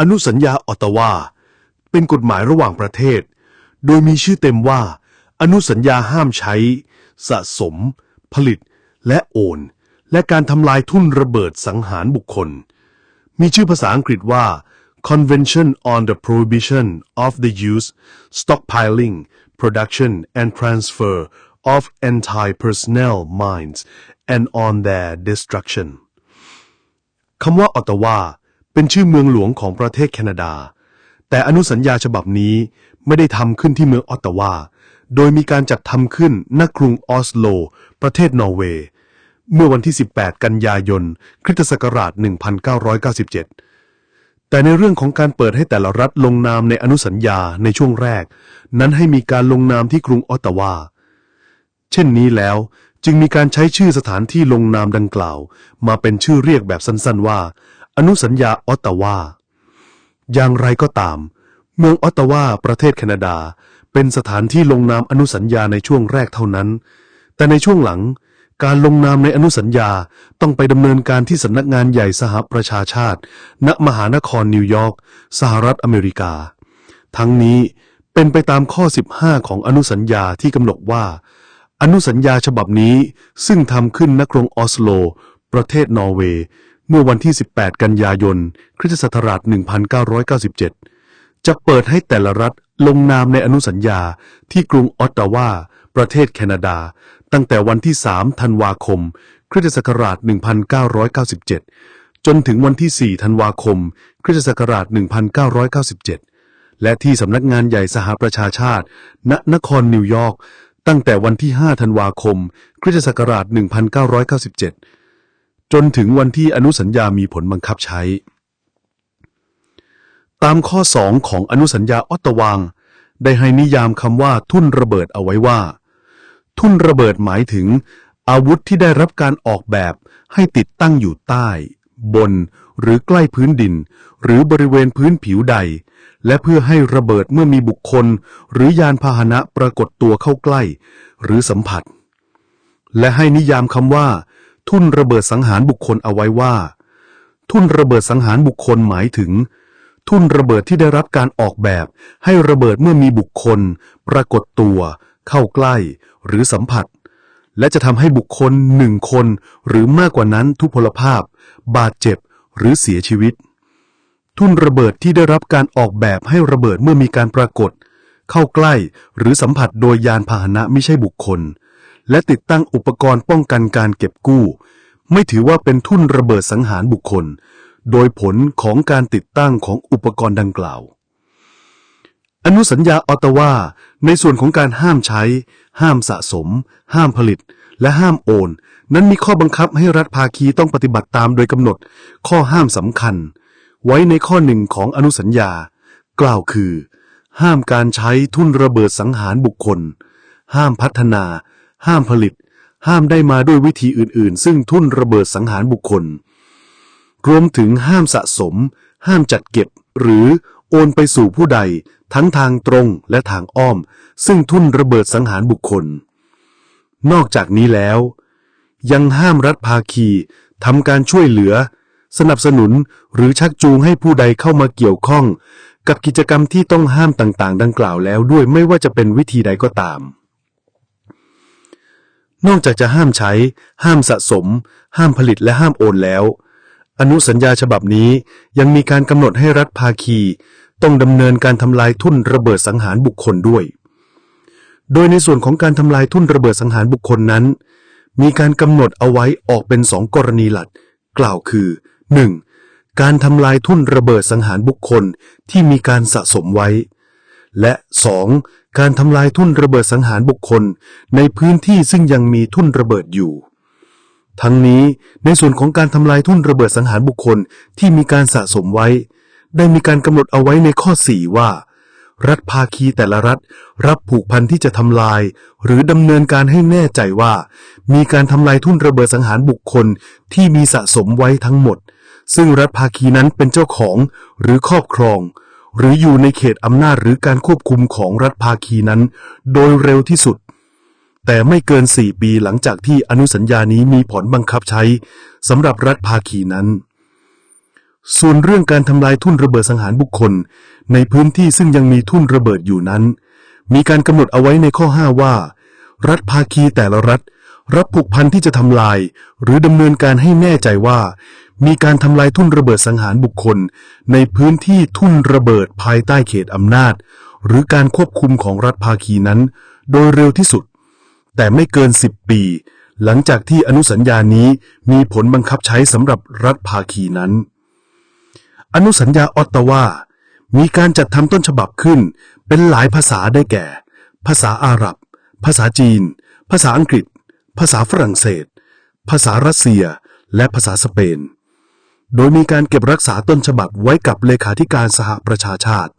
อนุสัญญาออตตาวา เป็นกฎหมายระหว่างประเทศ โดยมีชื่อเต็มว่า อนุสัญญาห้ามใช้ สะสม ผลิต และโอน และการทำลายทุ่นระเบิดสังหารบุคคล มีชื่อภาษาอังกฤษว่า Convention on the Prohibition of the Use, Stockpiling, Production and Transfer of Anti-Personnel Mines and on their Destruction คำว่าออตตาวา เป็นชื่อเมืองหลวงของประเทศแคนาดา แต่อนุสัญญาฉบับนี้ไม่ได้ทำขึ้นที่เมืองออตตาวา โดยมีการจัดทำขึ้นณกรุงออสโล ประเทศนอร์เวย์ เมื่อวันที่ 18 กันยายน คริสตศักราช 1997 แต่ในเรื่องของการเปิดให้แต่ละรัฐลงนามในอนุสัญญาในช่วงแรก นั้นให้มีการลงนามที่กรุงออตตาวา เช่นนี้แล้วจึงมีการใช้ชื่อสถานที่ลงนามดังกล่าว มาเป็นชื่อเรียกแบบสั้นๆว่า อนุสัญญาออตตาวา อย่างไรก็ตาม เมืองออตตาวาประเทศแคนาดา เป็นสถานที่ลงนามอนุสัญญาในช่วงแรกเท่านั้น แต่ในช่วงหลังการลงนามในอนุสัญญาต้องไปดำเนินการที่สำนักงานใหญ่สหประชาชาติ ณมหานครนิวยอร์กสหรัฐอเมริกา ทั้งนี้เป็นไปตามข้อ 15 ของอนุสัญญาที่กำหนดว่า อนุสัญญาฉบับนี้ซึ่งทำขึ้นณกรุงออสโล ประเทศนอร์เวย์ เมื่อวันที่ 18 กันยายน คริสตศักราช 1997 จะเปิดให้แต่ละรัฐลงนามในอนุสัญญาที่กรุงออตตาวา ประเทศแคนาดา ตั้งแต่วันที่ 3 ธันวาคม คริสตศักราช 1997 จนถึงวันที่ 4 ธันวาคม คริสตศักราช 1997 และที่สำนักงานใหญ่สหประชาชาติ ณ นครนิวยอร์ก ตั้งแต่วันที่ 5 ธันวาคม คริสตศักราช 1997 จนถึงวันที่อนุสัญญามีผลบังคับใช้ ตามข้อ 2 ของอนุสัญญาออตตวางได้ให้นิยามคำว่าทุ่นระเบิดเอาไว้ว่า ทุ่นระเบิดหมายถึง อาวุธที่ได้รับการออกแบบให้ติดตั้งอยู่ใต้ บน หรือใกล้พื้นดิน หรือบริเวณพื้นผิวใด และเพื่อให้ระเบิดเมื่อมีบุคคล หรือยานพาหนะปรากฏตัวเข้าใกล้ หรือสัมผัส และให้นิยามคำว่า ทุ่นระเบิดสังหารบุคคลเอาไว้ว่า ทุ่นระเบิดสังหารบุคคลหมายถึง ทุ่นระเบิดที่ได้รับการออกแบบ ให้ระเบิดเมื่อมีบุคคล ปรากฏตัว เข้าใกล้ หรือสัมผัส และจะทำให้บุคคลหนึ่งคนหรือมากกว่านั้นทุพพลภาพ บาดเจ็บหรือเสียชีวิต ทุ่นระเบิดที่ได้รับการออกแบบให้ระเบิดเมื่อมีการปรากฏ เข้าใกล้หรือสัมผัสโดยยานพาหนะไม่ใช่บุคคล และติดตั้งอุปกรณ์ป้องกันการเก็บกู้ ไม่ถือว่าเป็นทุ่นระเบิดสังหารบุคคล โดยผลของการติดตั้งของอุปกรณ์ดังกล่าว อนุสัญญาออตตาวาในส่วนของการห้ามใช้ ห้ามสะสม ห้ามผลิต และห้ามโอน นั้นมีข้อบังคับให้รัฐภาคีต้องปฏิบัติตามโดยกำหนด ข้อห้ามสำคัญ ไว้ในข้อหนึ่งของอนุสัญญา กล่าวคือ ห้ามการใช้ทุ่นระเบิดสังหารบุคคล ห้ามพัฒนา ห้ามผลิต ห้ามได้มาด้วยวิธีอื่นๆ ซึ่งทุ่นระเบิดสังหารบุคคล รวมถึงห้ามสะสม ห้ามจัดเก็บ หรือโอนไปสู่ผู้ใด ทั้งทางตรงและทางอ้อม ซึ่งทุ่นระเบิดสังหารบุคคล นอกจากนี้แล้ว ยังห้ามรัฐภาคีทำการช่วยเหลือ สนับสนุนหรือชักจูงให้ผู้ใดเข้ามาเกี่ยวข้อง กับกิจกรรมที่ต้องห้ามต่างๆ ดังกล่าวแล้วด้วยไม่ว่าจะเป็นวิธีใดก็ตาม นอกจากจะห้ามใช้ ห้ามสะสม ห้ามผลิตและห้ามโอนแล้ว อนุสัญญาฉบับนี้ยังมีการกำหนดให้รัฐภาคี ต้องดำเนินการทำลายทุ่นระเบิดสังหารบุคคลด้วย โดยในส่วนของการทำลายทุ่นระเบิดสังหารบุคคลนั้น มีการกำหนดเอาไว้ออกเป็นสองกรณีหลัก กล่าวคือ 1. การทำลายทุ่นระเบิดสังหารบุคคลที่มีการสะสมไว้ และ 2. การทำลายทุ่นระเบิดสังหารบุคคล ในพื้นที่ซึ่งยังมีทุ่นระเบิดอยู่ ทั้งนี้ในส่วนของการทำลายทุ่นระเบิดสังหารบุคคลที่มีการสะสมไว้ ได้มีการกำหนดเอาไว้ในข้อ 4 ว่า รัฐภาคีแต่ละรัฐ รับผูกพันที่จะทำลาย หรือดำเนินการให้แน่ใจว่า มีการทำลายทุ่นระเบิดสังหารบุคคลที่มีสะสมไว้ทั้งหมด ซึ่งรัฐภาคีนั้นเป็นเจ้าของหรือครอบครอง หรืออยู่ในเขตอำนาจหรือการควบคุมของรัฐภาคีนั้น โดยเร็วที่สุด แต่ไม่เกิน 4 ปีหลังจากที่อนุสัญญานี้มีผลบังคับใช้สำหรับรัฐภาคีนั้น ส่วนเรื่องการทำลายทุ่นระเบิดสังหารบุคคล ในพื้นที่ซึ่งยังมีทุ่นระเบิดอยู่นั้น มีการกำหนดเอาไว้ในข้อ 5 ว่า รัฐภาคีแต่ละรัฐ รับผูกพันที่จะทำลาย หรือดำเนินการให้แน่ใจว่า มีการทำลายทุ่นระเบิดสังหารบุคคล ในพื้นที่ทุ่นระเบิดภายใต้เขตอำนาจ หรือการควบคุมของรัฐภาคีนั้น โดยเร็วที่สุด แต่ไม่เกิน 10 ปี หลังจากที่อนุสัญญานี้มีผลบังคับใช้สำหรับรัฐภาคีนั้น อนุสัญญาออตตาวามีการจัดทำต้นฉบับขึ้น เป็นหลายภาษาได้แก่ ภาษาอาหรับ ภาษาจีน ภาษาอังกฤษ ภาษาฝรั่งเศส ภาษารัสเซีย และภาษาสเปน โดยมีการเก็บรักษาต้นฉบับไว้กับเลขาธิการสหประชาชาติ